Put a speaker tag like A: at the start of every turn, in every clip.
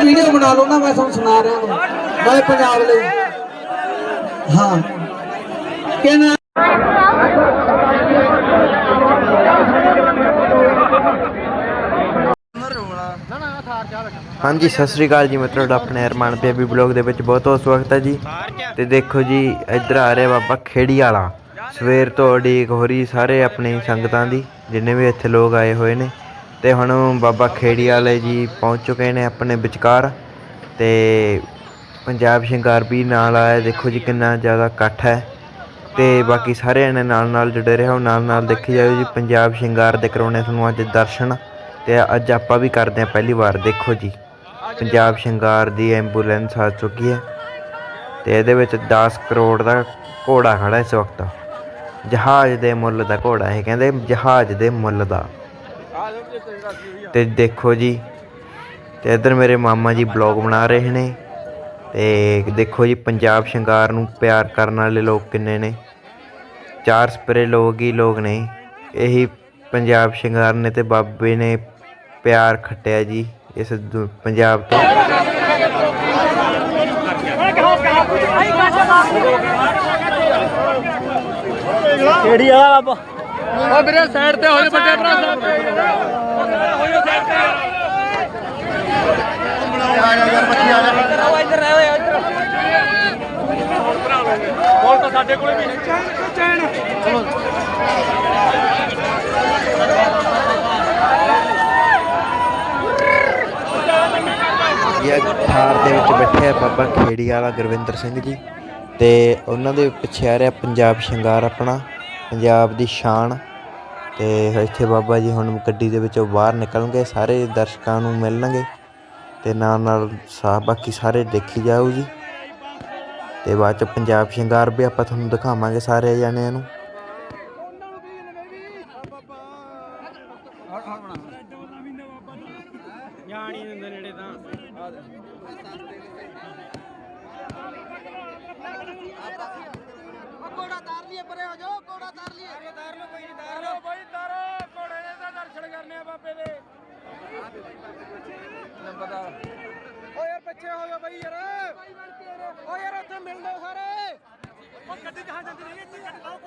A: Video ਬਣਾ ਲਓ ਨਾ, ਮੈਂ ਤੁਹਾਨੂੰ ਸੁਣਾ ਰਿਹਾ ਹਾਂ ਮੈਂ ਪੰਜਾਬ ਲਈ। ਹਾਂ। ਕਹਿੰਦਾ,
B: ਹਾਂਜੀ, ਸਤਿ ਸ੍ਰੀ ਅਕਾਲ ਜੀ ਮਿੱਤਰੋ ਤੁਹਾਡਾ ਆਪਣੇ ਅਰਮਾਨ ਬੇਬੀ ਬਲੌਗ ਦੇ ਵਿੱਚ ਬਹੁਤ ਬਹੁਤ ਸਵਾਗਤ ਹੈ ਜੀ। ਤੇ ਦੇਖੋ ਜੀ, ਇੱਧਰ ਆ ਰਿਹਾ ਬਾਬਾ ਖੇੜੀ ਵਾਲਾ। ਸਵੇਰ ਤੋਂ ਉਡੀਕ ਹੋ ਰਹੀ ਸਾਰੇ ਆਪਣੀ ਸੰਗਤਾਂ ਦੀ, ਜਿੰਨੇ ਵੀ ਇੱਥੇ ਲੋਕ ਆਏ ਹੋਏ ਨੇ। ਤੇ ਹੁਣ ਬਾਬਾ ਖੇੜੀ ਵਾਲੇ ਜੀ ਪਹੁੰਚ ਚੁੱਕੇ ਨੇ ਆਪਣੇ ਵਿਚਕਾਰ। ਤੇ ਪੰਜਾਬ ਸ਼ਿੰਗਾਰ ਵੀ ਨਾਲ ਆਇਆ, ਦੇਖੋ ਜੀ ਕਿੰਨਾ ਜ਼ਿਆਦਾ ਇਕੱਠ ਹੈ। ਤੇ ਬਾਕੀ ਸਾਰਿਆਂ ਨੇ ਨਾਲ ਨਾਲ ਜੁੜੇ ਰਹੋ ਨਾਲ ਨਾਲ ਦੇਖੀ ਜਾਓ ਜੀ, ਪੰਜਾਬ ਸ਼ਿੰਗਾਰ ਦੇ ਕਰਾਉਣੇ ਤੁਹਾਨੂੰ ਅੱਜ ਦਰਸ਼ਨ। ਤੇ ਅੱਜ ਆਪਾਂ ਵੀ ਕਰਦੇ ਹਾਂ ਪਹਿਲੀ ਵਾਰ, ਦੇਖੋ ਜੀ। ਪੰਜਾਬ ਸ਼ਿੰਗਾਰ ਦੀ ਐਂਬੂਲੈਂਸ ਆ ਚੁੱਕੀ ਹੈ। ਤੇ ਇਹਦੇ ਵਿੱਚ 10 ਕਰੋੜ ਦਾ ਘੋੜਾ ਖੜਾ ਇਸ ਵਕਤ। ਜਹਾਜ਼ ਦੇ ਮੁੱਲ ਦਾ ਘੋੜਾ ਇਹ ਕਹਿੰਦੇ ਜਹਾਜ਼ ਦੇ ਮੁੱਲ ਦਾ। ਤੇ ਦੇਖੋ ਜੀ, ਤੇ ਇੱਧਰ ਮੇਰੇ ਮਾਮਾ ਜੀ ਬਲੌਗ ਬਣਾ ਰਹੇ ਨੇ। ਤੇ ਦੇਖੋ ਜੀ, ਪੰਜਾਬ ਸ਼ਿੰਗਾਰ ਨੂੰ ਪਿਆਰ ਕਰਨ ਵਾਲੇ ਲੋਕ ਕਿੰਨੇ ਨੇ। ਚਾਰ ਸਪਰੇ ਲੋਕ ਹੀ ਲੋਕ ਨੇ। ਇਹੀ ਪੰਜਾਬ ਸ਼ਿੰਗਾਰ ਨੇ ਤੇ ਬਾਬੇ ਨੇ ਪਿਆਰ ਖੱਟਿਆ ਜੀ, ਇਸ ਦੁ- ਪੰਜਾਬ ਤੋਂ।
C: ਕਿਹੜੀ ਆ? ਬਾਬਾ ਓ ਵੀਰੇ ਸਾਈਡ ਤੇ ਹੋ ਜਾ ਵੱਡੇ ਭਰਾ। ਸਾਹਿਬ ਹੋ ਜਾ ਸਾਈਡ ਤੇ ਬੋਲ ਤਾਂ ਸਾਡੇ ਕੋਲੇ ਵੀ ਚਲੋ
B: ਇਹ ਥਾਰ ਦੇ ਵਿੱਚ ਬੈਠੇ ਆ ਬਾਬਾ ਖੇੜੀ ਵਾਲਾ ਗੁਰਵਿੰਦਰ ਸਿੰਘ ਜੀ। ਅਤੇ ਉਹਨਾਂ ਦੇ ਪਿੱਛੇ ਆ ਰਿਹਾ ਪੰਜਾਬ ਸ਼ਿੰਗਾਰ ਆਪਣਾ, ਪੰਜਾਬ ਦੀ ਸ਼ਾਨ। ਅਤੇ ਇੱਥੇ ਬਾਬਾ ਜੀ ਹੁਣ ਗੱਡੀ ਦੇ ਵਿੱਚੋਂ ਬਾਹਰ ਨਿਕਲਣਗੇ, ਸਾਰੇ ਦਰਸ਼ਕਾਂ ਨੂੰ ਮਿਲਣਗੇ। ਅਤੇ ਨਾਲ ਨਾਲ ਸਾ, ਬਾਕੀ ਸਾਰੇ ਦੇਖੀ ਜਾਓ ਜੀ। ਤੇ ਬਾਅਦ ਚ ਪੰਜਾਬ ਸ਼ਿੰਗਾਰ ਵੀ ਆਪਾਂ ਤੁਹਾਨੂੰ ਦਿਖਾਵਾਂਗੇ ਸਾਰੇ ਜਣਿਆਂ ਨੂੰ।
C: ਜਾਣੀ ਦਿੰਦੇ ਨੇੜੇ ਤਾਂ।
A: ਕੋੜਾ ਤਾਰ ਲਈਏ ਪਰੇ ਹੋ ਜਾਓ ਕੋੜਾ ਤਾਰ ਲਈਏ
C: ਤਾਰ ਲੋ ਕੋਈ ਨਹੀਂ ਤਾਰ ਲੋ ਬਾਈ ਤਾਰੋ ਘੋੜੇ ਦੇ ਤਾਂ ਦਰਸ਼ਨ ਕਰਨੇ ਆ ਬਾਬੇ ਦੇ ਨੰਬਰਦਾਰ ਓ ਯਾਰ ਪਿੱਛੇ ਹੋ ਜਾ ਬਾਈ ਯਾਰ ਓ ਯਾਰ ਉੱਥੇ ਮਿਲ ਲਓ ਸਾਰੇ ਓ ਗੱਡੀ ਜਹਾਂ ਜਾਂਦੀ ਨਹੀਂ ਇੱਥੇ ਗੱਡੀ ਲਾਓ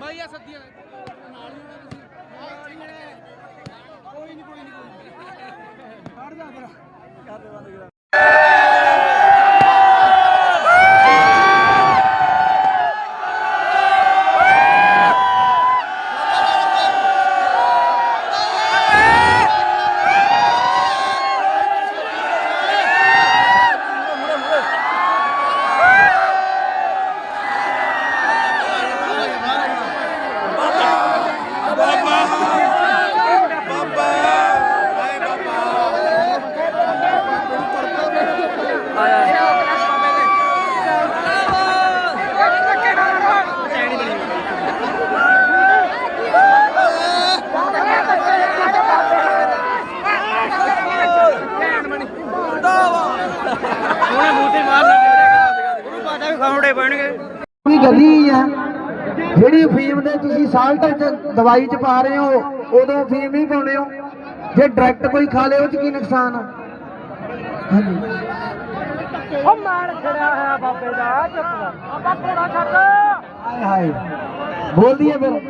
C: ਬਾਈ ਆ ਸੱਦੀਆਂ ਨਾਲ ਹੀ ਕੋਈ ਨਹੀਂ ਕੋਈ ਨਹੀਂ ਕੋਈ ਨਹੀਂ ਖੜ ਜਾ ਫਿਰ ਕਰਦੇ ਬੰਦ ਕਰਾ ਉਹਨੇ ਮੂੰਹ ਮਾਰਨਾ ਗੁਰੂ ਪਾਦਾ ਵੀ ਖਾਉੜੇ ਪੈਣਗੇ
A: ਵੀ ਗਲੀ ਆ ਜਿਹੜੀ ਫੀਮ ਦੇ ਤੁਸੀਂ ਸਾਲਟ ਚ ਦਵਾਈ ਚ ਪਾ ਰਹੇ ਹੋ ਉਦੋਂ ਫੀਮ ਹੀ ਪਾਉਣੇ ਹੋ। ਜੇ ਡਾਇਰੈਕਟ ਕੋਈ ਖਾ ਲੇ ਉਹ ਚ ਕੀ ਨੁਕਸਾਨ ਆ? ਹਾਂਜੀ।
C: ਉਹ ਮਾਰ ਖੜਿਆ ਹੋਇਆ ਬਾਬੇ ਦਾ ਚੁੱਪ ਆਪਾਂ ਘੋੜਾ ਛੱਡ।
A: ਹਾਏ ਹਾਏ। ਬੋਲਦੀ ਹੈ ਫਿਰ।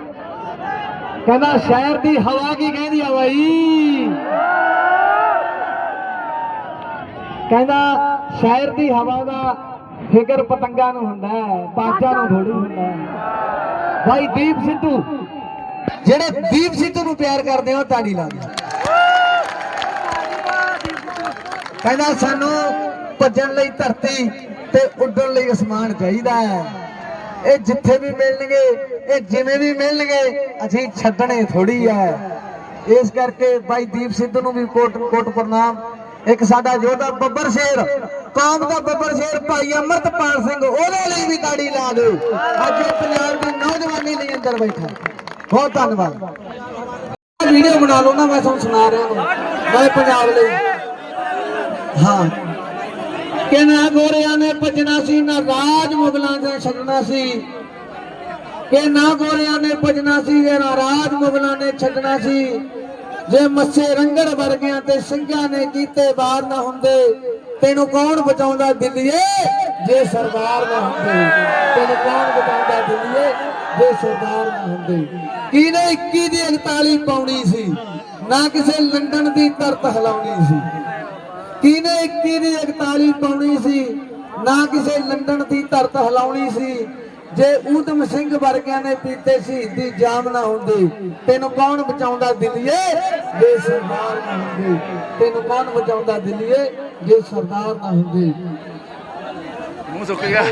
A: ਕਹਿੰਦਾ ਸ਼ਹਿਰ ਦੀ ਹਵਾ ਕੀ ਕਹਿੰਦੀ ਆ ਬਾਈ? ਕਹਿੰਦਾ ਸ਼ਹਿਰ ਦੀ ਹਵਾ ਦਾ ਫਿਕਰ ਪਤੰਗਾਂ ਨੂੰ ਹੁੰਦਾ ਹੈ ਬਾਜਾਂ ਨੂੰ ਥੋੜੀ ਹੁੰਦਾ ਹੈ। ਭਾਈ ਦੀਪ ਸਿੱਧੂ। ਜਿਹੜੇ ਦੀਪ ਸਿੱਧੂ ਨੂੰ ਪਿਆਰ ਕਰਦੇ ਹੋ ਤਾੜੀ ਲਾ ਦਿਓ। ਕਹਿੰਦਾ ਸਾਨੂੰ ਭੱਜਣ ਲਈ ਧਰਤੀ ਤੇ ਉੱਡਣ ਲਈ ਅਸਮਾਨ ਚਾਹੀਦਾ ਹੈ। ਇਹ ਜਿੱਥੇ ਵੀ ਮਿਲਣਗੇ, ਇਹ ਜਿਵੇਂ ਵੀ ਮਿਲਣਗੇ, ਅਸੀਂ ਛੱਡਣੇ ਥੋੜੀ ਹੈ ਇਸ ਕਰਕੇ ਭਾਈ ਦੀਪ ਸਿੱਧੂ ਨੂੰ ਵੀ ਕੋਟ ਕੋਟ ਪ੍ਰਣਾਮ ਇੱਕ ਸਾਡਾ ਯੋਧਾ ਬੱਬਰ ਸ਼ੇਰ, ਕੌਮ ਦਾ ਬੱਬਰ ਸ਼ੇਰ ਭਾਈ ਅਮਰਤਪਾਲ ਸਿੰਘ, ਉਹਦੇ ਲਈ ਵੀ ਤਾੜੀ ਲਾ ਦਿਓ। ਅੱਜ ਇਹ ਪੰਜਾਬ ਦੀ ਨੌਜਵਾਨੀ ਲਈ ਅੰਦਰ ਬੈਠਾ। ਬਹੁਤ ਧੰਨਵਾਦ। ਵੀਡੀਓ ਬਣਾ ਲਓ ਨਾ, ਮੈਂ ਤੁਹਾਨੂੰ ਸੁਣਾ ਰਿਹਾ ਹਾਂ ਮੈਂ ਪੰਜਾਬ ਲਈ। ਹਾਂ। ਕਿ ਗੋਰਿਆਂ ਨੇ ਭਜਣਾ ਸੀ, ਨਾ ਰਾਜ ਮੁਗਲਾਂ ਨੇ ਛੱਡਣਾ ਸੀ। ਕਿ ਨਾ ਗੋਰਿਆਂ ਨੇ ਭਜਣਾ ਸੀ, ਜੇ ਨਾ ਰਾਜ ਮੁਗਲਾਂ ਨੇ ਛੱਡਣਾ ਸੀ। ਜੇ ਮੱਸੇ ਰੰਗੜ ਵਰਗਿਆਂ ਤੇ ਸਿੰਘਾਂ ਨੇ ਕੀਤੇ ਵਾਰ ਨਾ ਹੁੰਦੇ ਤੈਨੂੰ ਕੌਣ ਬਚਾਉਂਦਾ ਦਿੱਲੀਏ? ਜੇ ਸਰਦਾਰ ਨਾ ਹੁੰਦੇ। ਤੈਨੂੰ ਕੌਣ ਬਚਾਉਂਦਾ ਦਿੱਲੀਏ? ਜੇ ਸਰਦਾਰ ਨਾ ਹੁੰਦੇ। ਕਿਹਨੇ 21 ਦੀ 41 ਪਾਉਣੀ ਸੀ? ਨਾ ਕਿਸੇ ਲੰਡਨ ਦੀ ਧਰਤ ਹਿਲਾਉਣੀ ਸੀ। ਕਿਹਨੇ 21 ਦੀ 41 ਪਾਉਣੀ ਸੀ? ਨਾ ਕਿਸੇ ਲੰਡਨ ਦੀ ਧਰਤ ਹਿਲਾਉਣੀ ਸੀ? ਜੇ ਊਧਮ ਸਿੰਘ ਵਰਗਿਆਂ ਨੇ ਪੀਤੇ ਸ਼ਹੀਦੀ ਜਾਮ ਨਾ ਹੁੰਦੀ ਤੈਨੂੰ ਕੌਣ ਬਚਾਉਂਦਾ ਦਿੱਲੀਏ? ਜੇ ਸਰਦਾਰ ਨਾ ਹੁੰਦੇ ਤੈਨੂੰ ਕੌਣ ਬਚਾਉਂਦਾ ਦਿੱਲੀਏ? ਜੇ ਸਰਦਾਰ ਨਾ ਹੁੰਦੇ।
C: ਮੂੰਹ ਸੁੱਕ ਗਿਆ।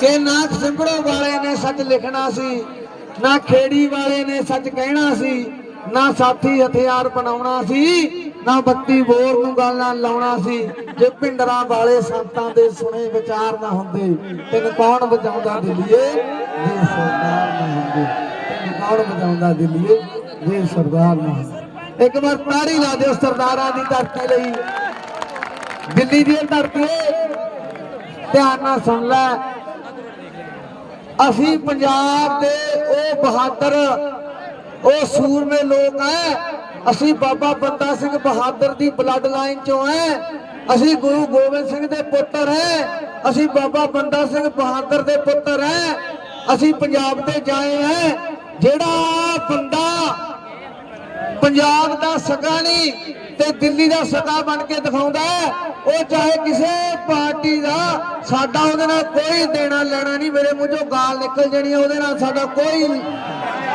A: ਕਿ ਨਾ ਸਿੰਬੜੋ ਵਾਲੇ ਨੇ ਸੱਚ ਲਿਖਣਾ ਸੀ ਨਾ ਖੇੜੀ ਵਾਲੇ ਨੇ ਸੱਚ ਕਹਿਣਾ ਸੀ ਨਾ ਸਾਥੀ ਹਥਿਆਰ ਬਣਾਉਣਾ ਸੀ, ਨਾ ਬੱਤੀ ਬੋਰ ਨੂੰ ਗੱਲ ਲਾਉਣਾ ਸੀ। ਜੇ ਪਿੰਡਰਾਂ ਵਾਲੇ ਸੰਤਾਂ ਦੇ ਸੁਣੇ ਵਿਚਾਰ ਨਾ ਹੁੰਦੇ, ਤੈਨੂੰ ਕੌਣ ਬਚਾਉਂਦਾ ਦਿੱਲੀਏ? ਜੇ ਸਰਦਾਰ ਨਾ ਹੁੰਦੇ, ਤੈਨੂੰ ਕੌਣ ਬਚਾਉਂਦਾ ਦਿੱਲੀਏ? ਜੇ ਸਰਦਾਰ ਨਾ ਹੁੰਦੇ। ਇੱਕ ਵਾਰ ਤਾੜੀ ਲਾ ਦਿਓ ਸਰਦਾਰਾਂ ਦੀ ਧਰਤੀ ਲਈ। ਦਿੱਲੀ ਦੀ ਧਰਤੀ ਧਿਆਨ ਨਾਲ ਸੁਣ ਲੈ। ਅਸੀਂ ਪੰਜਾਬ ਦੇ ਉਹ ਬਹਾਦਰ ਉਹ ਸੂਰਮੇ ਲੋਕ ਐ। ਅਸੀਂ ਬਾਬਾ ਬੰਦਾ ਸਿੰਘ ਬਹਾਦਰ ਦੀ ਬਲੱਡ ਲਾਈਨ ਚੋਂ ਐ। ਅਸੀਂ ਗੁਰੂ ਗੋਬਿੰਦ ਸਿੰਘ ਦੇ ਪੁੱਤਰ ਐ। ਅਸੀਂ ਬਾਬਾ ਬੰਦਾ ਸਿੰਘ ਬਹਾਦਰ ਦੇ ਪੁੱਤਰ ਐ। ਅਸੀਂ ਪੰਜਾਬ ਤੇ ਜਾਏ ਐ। ਜਿਹੜਾ ਬੰਦਾ ਪੰਜਾਬ ਦਾ ਸਕਾ ਨਹੀਂ ਤੇ ਦਿੱਲੀ ਦਾ ਸਕਾ ਬਣ ਕੇ ਦਿਖਾਉਂਦਾ ਹੈ ਉਹ ਚਾਹੇ ਕਿਸੇ ਪਾਰਟੀ ਦਾ ਸਾਡਾ ਉਹਦੇ ਨਾਲ ਕੋਈ ਦੇਣਾ ਲੈਣਾ ਨਹੀਂ। ਮੇਰੇ ਮੂੰਹ ਗਾਲ ਨਿਕਲ ਜਾਣੀ ਹੈ, ਉਹਦੇ ਨਾਲ ਸਾਡਾ ਕੋਈ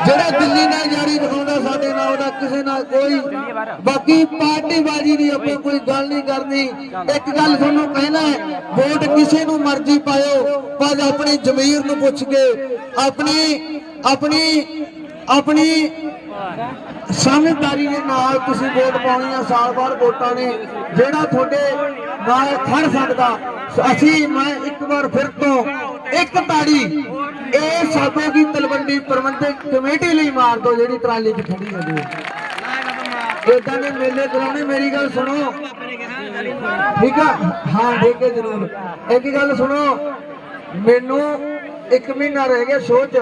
A: ਜਿਹੜਾ ਦਿੱਲੀ ਨਾਲ ਯਾਰੀ ਦਿਖਾਉਂਦਾ ਸਾਡੇ ਨਾਲ, ਉਹਦਾ ਕਿਸੇ ਨਾਲ ਕੋਈ ਬਾਕੀ ਪਾਰਟੀ ਬਾਜੀ ਦੀ ਆਪਾਂ ਕੋਈ ਗੱਲ ਨਹੀਂ ਕਰਨੀ। ਇੱਕ ਗੱਲ ਤੁਹਾਨੂੰ ਕਹਿਣਾ ਹੈ, ਵੋਟ ਕਿਸੇ ਨੂੰ ਮਰਜ਼ੀ ਪਾਇਓ, ਪਰ ਆਪਣੀ ਜ਼ਮੀਰ ਨੂੰ ਪੁੱਛ ਕੇ ਆਪਣੀ ਆਪਣੀ ਆਪਣੀ ਸਮਝਦਾਰੀ ਦੇ ਨਾਲ ਤੁਸੀਂ ਵੋਟ ਪਾਉਣੀ ਆ, ਸਾਲ ਬਾਅਦ ਵੋਟਾਂ ਨੇ। ਜਿਹੜਾ ਤੁਹਾਡੇ ਨਾਲ ਖੜ ਸਕਦਾ, ਅਸੀਂ, ਮੈਂ ਇੱਕ ਵਾਰ ਫਿਰ ਤੋਂ ਇੱਕ ਤਾੜੀ ਇਹ ਸਾਬੋ ਦੀ ਤਲਵੰਡੀ ਪ੍ਰਬੰਧਕ ਕਮੇਟੀ ਲਈ ਮਾਰ ਦੋ ਜਿਹੜੀ ਟਰਾਲੀ 'ਚ ਖੜੀ ਹੈ ਜੀ। ਇਦਾਂ ਦੇ ਮੇਲੇ ਕਰਾਉਣੇ, ਮੇਰੀ ਗੱਲ ਸੁਣੋ। ਠੀਕ ਆ? ਹਾਂ, ਠੀਕ ਹੈ ਜਰੂਰ। ਇੱਕ ਗੱਲ ਸੁਣੋ, ਮੈਨੂੰ ਇੱਕ ਮਹੀਨਾ ਰਹਿ ਗਿਆ ਸ਼ੋਅ 'ਚ।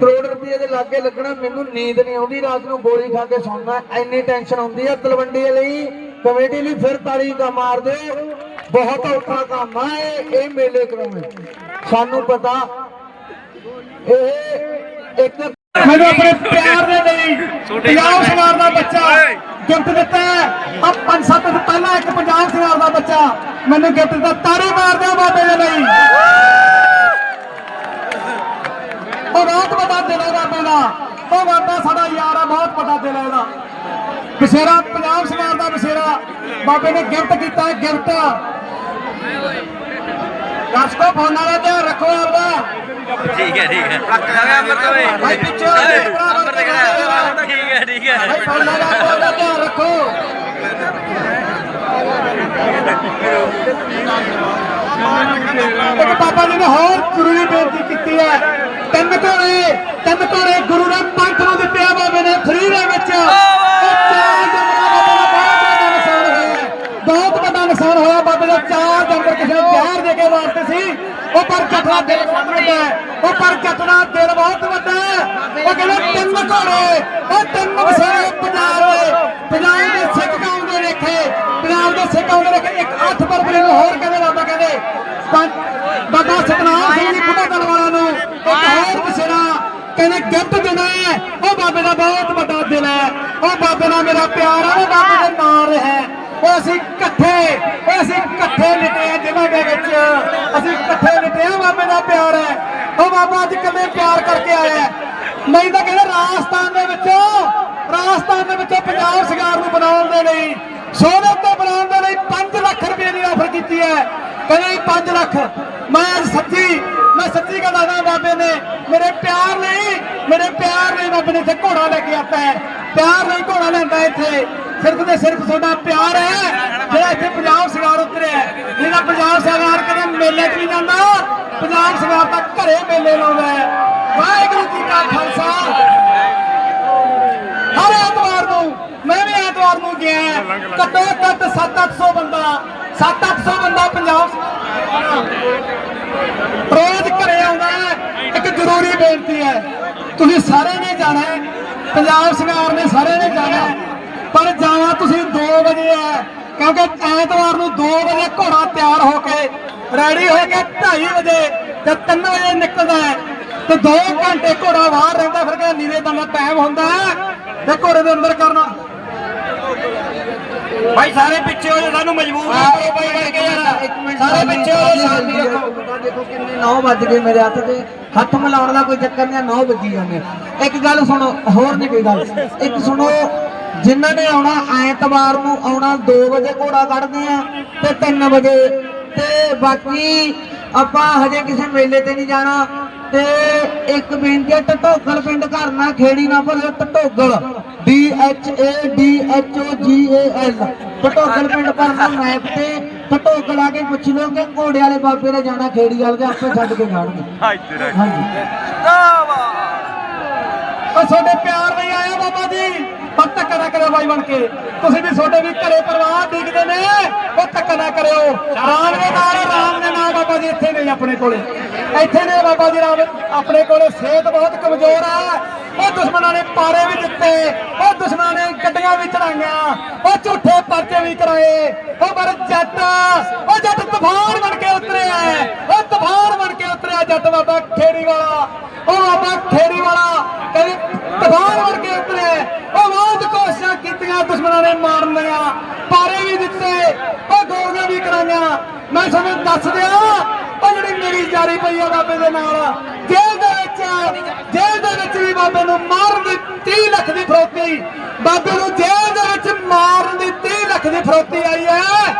A: ਕਰੋੜ ਰੁਪਏ ਦੇ ਲਾਗੇ ਲੱਗਣਾ, ਮੈਨੂੰ ਨੀਂਦ ਨਹੀਂ ਆਉਂਦੀ, ਰਾਤ ਨੂੰ ਗੋਲੀ ਖਾ ਕੇ ਸੌਂਦਾ ਐਨੀ ਟੈਨਸ਼ਨ ਆਉਂਦੀ ਆ ਤਲਵੰਡੀ ਲਈ ਕਮੇਟੀ ਲਈ ਫਿਰ ਤਾੜੀ ਦਾ ਮਾਰ ਦਿਓ। ਬਹੁਤ ਔਖਾ ਕੰਮ ਆ ਇਹ ਮੇਲੇ ਕਰਾਉਣੇ। ਸਾਨੂੰ ਪਤਾ ਇਹ ਇੱਕ ਮੈਨੂੰ ਆਪਣੇ ਪਿਆਰ ਦੇ ਲਈ ਪੰਜਾਬ ਸਮਾਰ ਦਾ ਬੱਚਾ ਗਿਫਟ ਦਿੱਤਾ ਆ ਪੰਜ ਸੱਤ ਦਿਨ ਪਹਿਲਾਂ ਇੱਕ ਪੰਜਾਬ ਸਮਾਰ ਦਾ ਬੱਚਾ ਮੈਨੂੰ ਗਿਫਟ ਦਿੱਤਾ। ਤਾੜੀ ਮਾਰ ਦਿਓ ਬਾਬੇ ਦੇ ਲਈ। ਉਹ ਬਹੁਤ ਵੱਡਾ ਦਿਲ ਹੈ ਬਾਬੇ ਦਾ। ਉਹ ਬਾਬਾ ਸਾਡਾ ਯਾਰ ਆ ਬਹੁਤ ਵੱਡਾ ਦਿਲ ਹੈ ਇਹਦਾ ਬਸ਼ੇਰਾ ਪੰਜਾਬ ਸਮਾਜ ਦਾ ਬਸ਼ੇਰਾ। ਬਾਬੇ ਨੇ ਗਿਫਟ ਕੀਤਾ ਗਿਫਟ। ਦਰਸ਼ਕੋ ਫੋਨ ਵਾਲਾ ਧਿਆਨ ਰੱਖੋ ਆਪਦਾ।
D: ਠੀਕ ਹੈ ਠੀਕ ਹੈ। ਲੱਕ ਲਗਾ ਅੰਮ੍ਰਿਤ ਓਏ।
A: ਭਾਈ ਪਿੱਛੇ ਹੋ ਕੇ
D: ਅੰਮ੍ਰਿਤ ਕਿਹੜਾ ਠੀਕ ਹੈ ਠੀਕ ਹੈ।
A: ਭਾਈ ਫੋਨ ਵਾਲਾ ਫੋਨ ਦਾ ਧਿਆਨ ਰੱਖੋ। ਇੱਕ ਬਾਬਾ ਜੀ ਨੇ ਹੋਰ ਜ਼ਰੂਰੀ ਬੇਨਤੀ ਕੀਤੀ ਹੈ। ਤਿੰਨ ਘੋੜੇ ਤਿੰਨ ਘੋੜੇ ਗੁਰੂ ਨੇ ਪੰਥ ਨੂੰ ਦਿੱਤੇ ਆ ਬਾਬੇ ਨੇ ਫ੍ਰੀ ਦੇ ਵਿੱਚ ਉਹ ਚਾਰ ਜੰਗਲਾਂ ਦਾ ਬਾਬੇ ਦਾ ਬਹੁਤ ਵੱਡਾ ਨੁਕਸਾਨ ਹੋਇਆ ਹੈ। ਬਹੁਤ ਵੱਡਾ ਨੁਕਸਾਨ ਹੋਇਆ ਬਾਬੇ ਦਾ ਚਾਰ ਜੰਗਲ ਕਿਸੇ ਨੇ ਜ਼ਹਿਰ ਦੇ ਕੇ ਵਾਰਤੇ ਸੀ ਉਹ ਪਰ ਜੱਟਣਾ ਦਿਲ ਬਹੁਤ ਉਹ ਪਰ ਜੱਟਣਾ ਦਿਲ ਬਹੁਤ ਵੱਡਾ ਹੈ। ਉਹ ਕਹਿੰਦੇ ਤਿੰਨ ਘੋੜੇ ਉਹ ਤਿੰਨ ਵਸੇਰੇ ਪੰਜਾਬ ਦੇ ਪੰਜਾਬ ਦੇ ਸਿੱਖ ਕੌਮ ਦੇਖੇ ਪੰਜਾਬ ਦੇ ਸਿੱਖ ਕੌਮ ਦੇਖੇ ਇੱਕ 8 ਫਰਵਰੀ ਨੂੰ ਹੋਰ ਕਹਿੰਦੇ ਬਾਬਾ ਕਹਿੰਦੇ ਬਾਬਾ ਸਤਨਾਮ ਸਿੰਘ ਜੀ ਬੁੱਢਾ ਦਲ ਨੂੰ ਇੱਕ ਹੋਰ ਵਸੇਰਾ ਕਹਿੰਦੇ ਗਿਫਟ ਦੇਣਾ ਹੈ। ਉਹ ਬਾਬੇ ਦਾ ਬਹੁਤ ਵੱਡਾ ਦਿਲ ਹੈ। ਉਹ ਬਾਬੇ ਨਾਲ ਮੇਰਾ ਪਿਆਰ ਹੈ ਉਹ ਬਾਬੇ ਦੇ ਨਾਲ ਹੈ। ਉਹ ਅਸੀਂ ਇਕੱਠੇ ਉਹ ਅਸੀਂ ਇਕੱਠੇ ਲਿਟੇ ਜਿਨ੍ਹਾਂ ਦੇ ਵਿੱਚ। ਅਸੀਂ ਇਕੱਠੇ ਲਿਟੇ ਬਾਬੇ ਦਾ ਪਿਆਰ ਹੈ। ਉਹ ਬਾਬਾ, ਅੱਜ ਕੱਲੇ ਪਿਆਰ ਕਰਕੇ ਆਇਆ ਹੈ। ਨਹੀਂ ਤਾਂ ਕਹਿੰਦਾ ਰਾਜਸਥਾਨ ਦੇ ਵਿੱਚੋਂ, ਰਾਜਸਥਾਨ ਦੇ ਵਿੱਚੋਂ ਪੰਜਾਬ ਸਰਕਾਰ ਨੂੰ ਬਣਾਉਣ ਦੇ ਲਈ, ਸੋਨੇ ਤੇ ਬਣਾਉਣ ਦੇ ਲਈ 5 ਲੱਖ ਰੁਪਏ ਦੀ ਆਫਰ ਕੀਤੀ ਹੈ। ਕਹਿੰਦੇ 5 ਲੱਖ। ਮੈਂ ਸੱਚੀ ਮੈਂ ਸੱਚੀ ਗੱਲ ਆਦਾ ਬਾਬੇ ਨੇ, ਮੇਰੇ ਪਿਆਰ ਲਈ, ਮੇਰੇ ਪਿਆਰ ਲਈ ਬਾਬੇ ਨੇ ਇੱਥੇ ਘੋੜਾ ਲੈ ਕੇ ਆਤਾ ਹੈ। ਪਿਆਰ ਲਈ ਘੋੜਾ ਲੈਂਦਾ ਇੱਥੇ। ਸਿਰਫ ਤੇ ਸਿਰਫ ਤੁਹਾਡਾ ਪਿਆਰ ਹੈ, ਜਿਹੜਾ ਇੱਥੇ ਪੰਜਾਬ ਸਰਕਾਰ ਉਤਰਿਆ ਹੈ। ਤਾਂ ਪੰਜਾਬ ਸਰਕਾਰ ਕਦੇ ਮੇਲੇ 'ਚ ਨਹੀਂ ਜਾਂਦਾ, ਪੰਜਾਬ ਸਰਕਾਰ ਤਾਂ ਘਰੇ ਮੇਲੇ ਲਾਉਂਦਾ ਹੈ। ਵਾਹਿਗੁਰੂ ਜੀ ਕਾ ਖਾਲਸਾ। ਹਰ ਐਤਵਾਰ ਨੂੰ, ਮੈਂ ਵੀ ਐਤਵਾਰ ਨੂੰ
C: ਗਿਆ ਘੱਟੋ ਘੱਟ 7-800 ਬੰਦਾ 7-800 ਬੰਦਾ ਪੰਜਾਬ ਰੋਜ਼ ਘਰੇ ਆਉਂਦਾ ਇੱਕ ਜ਼ਰੂਰੀ ਬੇਨਤੀ ਹੈ। ਤੁਸੀਂ ਸਾਰੇ ਨੇ ਜਾਣਾ ਹੈ, ਪੰਜਾਬ ਸਰਕਾਰ ਨੇ ਸਾਰੇ ਨੇ ਜਾਣਾ ਪਰ ਜਾਣਾ ਤੁਸੀਂ 2 ਵਜੇ ਹੈ, ਕਿਉਂਕਿ ਐਤਵਾਰ ਨੂੰ 2 ਵਜੇ ਘੋੜਾ ਤਿਆਰ ਹੋ ਕੇ ਰੈਡੀ ਹੋ ਕੇ 2:30 ਵਜੇ ਤੇ 3 ਵਜੇ ਨਿਕਲਦਾ ਹੈ, ਤੇ 2 ਘੰਟੇ ਘੋੜਾ ਬਾਹਰ ਰਹਿੰਦਾ, ਫਿਰ ਕਹਿੰਦਾ ਨੀਰੇ ਦਾ ਟਾਈਮ ਹੁੰਦਾ ਤੇ ਘੋੜੇ ਦੇ ਅੰਦਰ ਕਰਨਾ। ਭਾਈ ਸਾਰੇ ਪਿੱਛੇ ਹੋ ਜਾ ਸਾਨੂੰ ਮਜਬੂਰ ਨਾ ਕਰੋ ਭਾਈ ਬਣ ਕੇ ਯਾਰ।
A: ਇੱਕ ਮਿੰਟ
C: ਸਾਰੇ ਪਿੱਛੇ ਹੋ ਜਾ ਸ਼ਾਂਤੀ ਰੱਖੋ।
A: ਦੇਖੋ ਕਿੰਨੇ 9 ਵੱਜ ਗਏ ਮੇਰੇ ਹੱਥ ਤੇ। ਹੱਥ ਮਿਲਾਉਣ ਦਾ ਕੋਈ ਚੱਕਰ ਨਹੀਂ 9 ਵੱਜੀ ਜਾਂਦੇ। ਇੱਕ ਗੱਲ ਸੁਣੋ ਹੋਰ ਨਹੀਂ ਕੋਈ ਗੱਲ। ਇੱਕ ਸੁਣੋ ਜਿਨ੍ਹਾਂ ਨੇ ਆਉਣਾ ਐਤਵਾਰ ਨੂੰ ਆਉਣਾ 2 ਵਜੇ ਘੋੜਾ ਕੱਢਦੇ ਆ ਤੇ 3 ਵਜੇ। ਤੇ ਬਾਕੀ ਆਪਾਂ ਹਜੇ ਕਿਸੇ ਮੇਲੇ ਤੇ ਨਹੀਂ ਜਾਣਾ। ਤੇ ਇੱਕ ਬੇਨਤੀ ਹੈ ਟਟੋਗਲ ਪਿੰਡ ਘਰ ਨਾ ਖੇੜੀ ਨਾ ਪਰ ਟਟੋਗਲ D H A D H O G A L ਟਟੋਗਲ ਪਿੰਡ ਘਰ ਨਾ ਮੈਪ ਤੇ ਟਟੋਗਲ ਆ ਕੇ ਪੁੱਛ ਲਓ ਕਿ ਘੋੜੇ ਵਾਲੇ ਬਾਬੇ ਨੇ ਜਾਣਾ ਖੇੜੀ ਵਾਲੇ ਦੇ ਆਪੇ ਛੱਡ ਕੇ ਜਾਣਗੇ। ਹਾਂਜੀ।
C: ਉਹ ਤੁਹਾਡੇ ਪਿਆਰ ਨਹੀਂ ਆਇਆ ਬਾਬਾ ਜੀ। ਪਰ ਧੱਕਾ ਨਾ ਕਰਿਓ ਬਾਈ ਬਣ ਕੇ। ਤੁਸੀਂ ਵੀ ਤੁਹਾਡੇ ਵੀ ਘਰੇ ਪਰਿਵਾਰ ਡਿੱਗਦੇ ਨੇ। ਉਹ ਧੱਕਾ ਨਾ ਕਰਿਓ। ਰਾਮ ਦੇ ਨਾਲ, ਰਾਮ ਦੇ ਨਾਲ ਬਾਬਾ ਜੀ ਇੱਥੇ ਨੇ ਆਪਣੇ ਕੋਲੇ। ਇੱਥੇ ਨੇ ਬਾਬਾ ਜੀ ਰਾਮ ਆਪਣੇ ਕੋਲੇ। ਸਿਹਤ ਬਹੁਤ ਕਮਜ਼ੋਰ ਆ। ਉਹ ਦੁਸ਼ਮਣਾਂ ਨੇ ਪਾਰੇ ਵੀ ਦਿੱਤੇ। ਉਹ ਦੁਸ਼ਮਣਾਂ ਨੇ ਗੱਡੀਆਂ ਵੀ ਚੜਾਈਆਂ ਉਹ ਝੂਠੇ ਪਰਚੇ ਵੀ ਕਰਾਏ। ਉਹ ਪਰ ਜੱਟ, ਉਹ ਜੱਟ ਤੂਫਾਨ ਬਣ ਕੇ ਉਤਰਿਆ ਉਹ ਤੂਫਾਨ ਬਣ ਕੇ ਉਤਰਿਆ ਜੱਟ ਬਾਬਾ ਖੇੜੀ ਵਾਲਾ। ਉਹ ਬਾਬਾ ਖੇੜੀ ਵਾਲਾ ਕਹਿੰਦੇ ਤਬਾਹ ਬਣ ਕੇ ਉਤਰਿਆ ਕੀਤੀਆਂ, ਦੁਸ਼ਮਣਾਂ ਨੇ ਮਾਰਨ ਦੀਆਂ ਪਾਰੇ ਵੀ ਦਿੱਤੇ, ਉਹ ਗੋਲੀਆਂ ਵੀ ਕਰਾਈਆਂ। ਮੈਂ ਤੁਹਾਨੂੰ ਦੱਸ ਦਿਆਂ, ਉਹ ਜਿਹੜੀ ਮੇਰੀ ਜਾਰੀ ਪਈ ਆ ਬਾਬੇ ਦੇ ਨਾਲ, ਜੇਲ੍ਹ ਦੇ ਵਿੱਚ, ਜੇਲ੍ਹ ਦੇ ਵਿੱਚ ਵੀ ਬਾਬੇ ਨੂੰ ਮਾਰਨ ਦੀ 30 ਲੱਖ ਦੀ ਫਰੋਤੀ। ਬਾਬੇ ਨੂੰ ਜੇਲ੍ਹ ਦੇ ਵਿੱਚ ਮਾਰਨ ਦੀ 30 ਲੱਖ ਦੀ ਫਰੋਤੀ ਆਈ ਹੈ।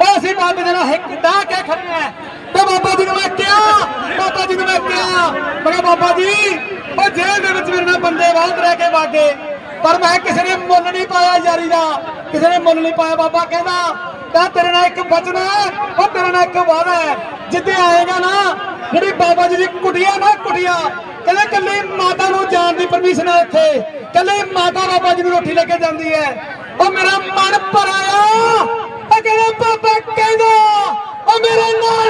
C: ਉਹ ਅਸੀਂ ਬਾਬੇ ਦੇ ਨਾਲ ਹਿੱਕ ਡਾ ਕੇ ਖੜੇ ਆ ਤੇ ਬਾਬਾ ਜੀ ਨੂੰ ਮੈਂ ਕਿਹਾ, ਬਾਬਾ ਜੀ ਨੂੰ ਮੈਂ ਕਿਹਾ ਮੈਂ ਕਿਹਾ, ਬਾਬਾ ਜੀ, ਉਹ ਜੇਲ੍ਹ ਦੇ ਵਿੱਚ ਮੇਰੇ ਨਾਲ ਬੰਦੇ ਬਹੁਤ ਰਹਿ ਕੇ ਵਾਗੇ ਪਰ ਮੈਂ ਕਿਸੇ ਨੇ ਮੁੱਲ ਨਹੀਂ ਪਾਇਆ ਯਾਰੀ ਦਾ। ਕਿਸੇ ਨੇ ਮੁੱਲ ਨਹੀਂ ਪਾਇਆ, ਬਾਬਾ ਕਹਿੰਦਾ ਕਹ ਤੇਰੇ ਨਾਲ ਇੱਕ ਵਚਨ ਹੈ, ਉਹ ਤੇਰੇ ਨਾਲ ਇੱਕ ਵਾਅਦਾ ਹੈ। ਜਿੱਦੇ ਆਏਗਾ ਨਾ, ਜਿਹੜੀ ਬਾਬਾ ਜੀ ਦੀ ਕੁਟਿਆ ਨਾ ਕੁਟਿਆ, ਕਹਿੰਦੇ ਕੱਲੀ ਮਾਤਾ ਨੂੰ ਜਾਣ ਦੀ ਪਰਮਿਸ਼ਨ ਹੈ ਇੱਥੇ। ਕੱਲੀ ਮਾਤਾ ਬਾਬਾ ਜੀ ਨੂੰ ਰੋਟੀ ਲੈ ਕੇ ਜਾਂਦੀ ਹੈ। ਉਹ ਮੇਰਾ ਮਨ ਭਰਾਇਆ ਉਹ ਕਹਿੰਦਾ, ਬਾਬਾ ਕਹਿੰਦਾ, ਉਹ ਮੇਰੇ ਨਾਲ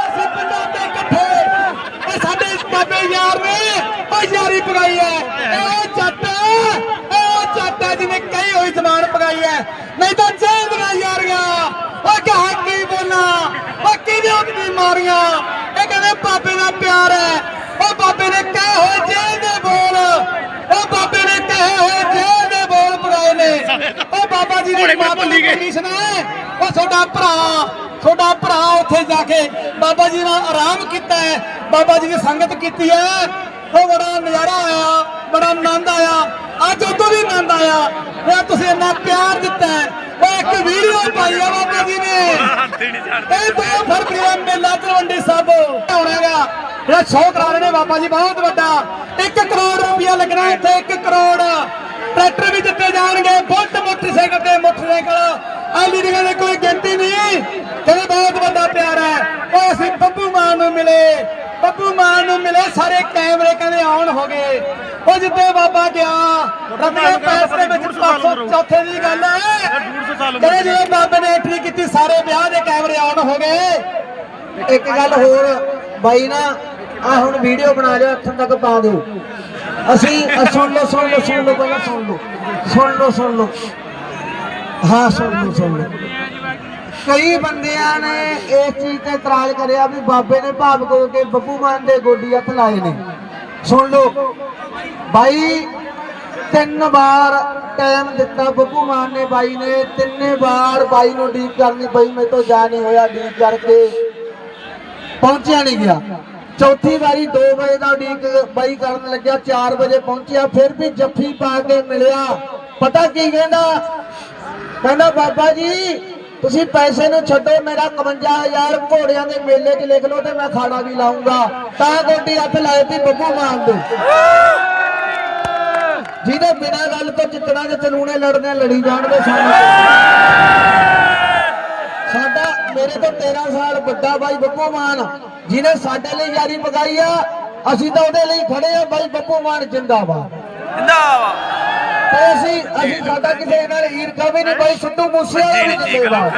C: ਅਸੀਂ ਪਿੰਡਾਂ ਦੇ ਇਕੱਠੇ ਇਹ ਸਾਡੇ ਬਾਬੇ ਯਾਰ ਨੇ। ਯਾਰੀ ਪਗਾਈ ਹੈ। ਇਹ ਜੱਟ ਇਹ ਜੱਟ ਜਿਹਨੇ ਕਹੀ ਹੋਈ ਜ਼ਬਾਨ ਪਗਾਈ ਹੈ। ਨਹੀਂ ਤਾਂ ਜੇਲ੍ਹ ਦੀਆਂ ਯਾਰੀਆਂ ਉਹ ਕਹਾ ਕੀ ਬੋਲਾਂ? ਉਹ ਕਿਹਦੇ ਉੱਤੇ ਮਾਰੀਆਂ? ਇਹ ਕਹਿੰਦੇ ਬਾਬੇ ਦਾ ਪਿਆਰ ਹੈ। ਉਹ ਬਾਬੇ ਨੇ ਕਹੇ ਹੋਏ ਜੇਲ੍ਹ ਦੇ ਬੋਲ। ਉਹ ਬਾਬੇ ਨੇ ਕਹੇ ਹੋਏ ਜੇਲ੍ਹ ਦੇ ਬੋਲ ਪਗਾਏ ਨੇ। ਉਹ ਬਾਬਾ ਜੀ ਦੀ ਮਾਤਾ ਦੀ ਕੰਡੀਸ਼ਨ ਹੈ। ਉਹ ਤੁਹਾਡਾ ਭਰਾ ਤੁਹਾਡਾ ਭਰਾ ਉੱਥੇ ਜਾ ਕੇ ਬਾਬਾ ਜੀ ਨਾਲ ਆਰਾਮ ਕੀਤਾ ਹੈ। ਬਾਬਾ ਜੀ ਦੀ ਸੰਗਤ ਕੀਤੀ ਹੈ। ਉਹ ਬੜਾ ਨਜ਼ਾਰਾ ਆਇਆ, ਬੜਾ ਆਨੰਦ ਆਇਆ। ਅੱਜ ਉਦੋਂ ਵੀ ਆਨੰਦ ਆਇਆ। ਇਹ ਤੁਸੀਂ ਇੰਨਾ ਪਿਆਰ ਦਿੱਤਾ ਉਹ ਇੱਕ ਵੀਡੀਓ ਪਾਈ ਆ ਬਾਬਾ ਜੀ ਨੇ। ਇਹ ਦੋ ਫਰਵਰੀ ਦਾ ਮੇਲਾ ਤਲਵੰਡੀ ਸਾਹਿਬ ਹੋਣਾਗਾ ਜਿਹੜਾ ਸ਼ੋਅ ਕਰਾ ਰਹੇ ਨੇ ਬਾਬਾ ਜੀ, ਬਹੁਤ ਵੱਡਾ। 1 ਕਰੋੜ ਰੁਪਇਆ ਲੱਗਣਾ ਇੱਥੇ 1 ਕਰੋੜ। ਟਰੈਕਟਰ ਵੀ ਦਿੱਤੇ ਜਾਣਗੇ, ਬੁਲਟ, ਮੋਟਰਸਾਈਕਲ ਤੇ ਮੋਟਰਸਾਈਕਲ। ਆਲੀ ਦੀ ਕੋਈ ਗਿਣਤੀ ਨਹੀਂ। ਕਹਿੰਦੇ ਬਹੁਤ ਵੱਡਾ ਪਿਆਰ ਹੈ। ਉਹ ਅਸੀਂ ਬੱਬੂ ਮਾਨ ਨੂੰ ਮਿਲੇ। ਬੱਬੂ ਮਾਨ ਨੂੰ ਮਿਲੇ ਸਾਰੇ ਕੈਮਰੇ ਕਹਿੰਦੇ ਆਨ ਹੋ ਗਏ। ਉਹ ਜਿੱਦੇ ਬਾਬਾ ਗਿਆ। ਰਤਨਾ ਪੈਸ ਦੇ ਵਿੱਚ 500 ਚੌਥੇ ਦੀ ਗੱਲ ਹੈ। ਕਹਿੰਦੇ ਜਦੋਂ ਬਾਬੇ ਨੇ ਐਂਟਰੀ ਕੀਤੀ ਸਾਰੇ ਵਿਆਹ ਦੇ ਕੈਮਰੇ ਆਨ ਹੋ ਗਏ।
A: ਇੱਕ ਗੱਲ ਹੋਰ ਬਾਈ ਨਾ ਆ ਹੁਣ ਵੀਡੀਓ ਬਣਾ ਲਿਓ ਇੱਥੋਂ ਤੱਕ ਪਾ ਦਿਓ। ਅਸੀਂ ਸੁਣ ਲਓ ਸੁਣ ਲਓ ਸੁਣ ਲਓ ਪਹਿਲਾਂ ਸੁਣ ਲਓ। ਸੁਣ ਲਓ ਸੁਣ ਲਓ। ਹਾਂ ਸੁਣ ਲਓ ਸੁਣ ਲਓ। ਕਈ ਬੰਦਿਆਂ ਨੇ ਇਸ ਚੀਜ਼ ਤੇ ਇਤਰਾਜ਼ ਕਰਿਆ ਵੀ ਬਾਬੇ ਨੇ ਭਾਵ ਹੋ ਕੇ ਬੱਬੂ ਮਾਨ ਦੇ ਗੋਡੀ ਹੱਥ ਲਾਏ ਨੇ। ਸੁਣ ਲਓ। ਬਾਈ, ਤਿੰਨ ਵਾਰ ਟਾਈਮ ਦਿੱਤਾ ਬੱਬੂ ਮਾਨ ਨੇ ਬਾਈ ਨੇ। ਤਿੰਨੇ ਵਾਰ ਬਾਈ ਨੂੰ ਡੀਕ ਕਰਨੀ ਬਈ ਮੇਰੇ ਤੋਂ ਜਾ ਨਹੀਂ ਹੋਇਆ ਡੀਕ ਕਰਕੇ। ਪਹੁੰਚਿਆ ਨਹੀਂ ਗਿਆ। ਚੌਥੀ ਵਾਰੀ 2 ਵਜੇ ਦਾ ਉਡੀਕ ਬਾਈ ਕਰਨ ਲੱਗਿਆ 4 ਵਜੇ ਪਹੁੰਚਿਆ, ਫਿਰ ਵੀ ਜੱਫੀ ਪਾ ਕੇ ਮਿਲਿਆ। ਪਤਾ ਕੀ ਕਹਿੰਦਾ? ਕਹਿੰਦਾ, ਬਾਬਾ ਜੀ ਤੁਸੀਂ ਪੈਸੇ ਨੂੰ ਛੱਡੋ, ਮੇਰਾ 51000 ਘੋੜਿਆਂ ਦੇ ਮੇਲੇ 'ਚ ਲਿਖ ਲਓ ਤੇ ਮੈਂ ਖਾਣਾ ਵੀ ਲਾਉਂਗਾ। ਤਾਂ ਗੋਡੀ ਹੱਥ ਲਾਏ ਤੀ ਬੱਬੂ ਮਾਨ ਦੇ। ਜਿਹਦੇ ਬਿਨਾਂ ਗੱਲ ਤੋਂ ਜਿੱਤਣਾ ਜੇ ਚਲੂਣੇ ਲੜਦੇ ਲੜੀ ਜਾਣਗੇ ਸਾਨੂੰ। ਸਾਡਾ, ਮੇਰੇ ਤੋਂ 13 ਸਾਲ ਵੱਡਾ ਬਾਈ ਬੱਬੂ ਮਾਨ, ਜਿਹਨੇ ਸਾਡੇ ਲਈ ਯਾਰੀ ਪਗਾਈ ਆ, ਅਸੀਂ ਤਾਂ ਉਹਦੇ ਲਈ ਖੜੇ ਆ ਬਾਈ ਬੱਬੂ ਮਾਨ, ਜਿੰਦਾਬਾਦ।
D: ਜਿੰਦਾਬਾਦ।
A: ਤੇ ਅਸੀਂ ਅਸੀਂ ਸਾਡਾ ਕਿਸੇ ਨਾਲ ਈਰਖਾ ਵੀ ਨਹੀਂ ਬਾਈ ਸਿੱਧੂ ਮੂਸੇ ਵਾਲਾ ਵੀ ਜਿੰਦੇਵਾਦ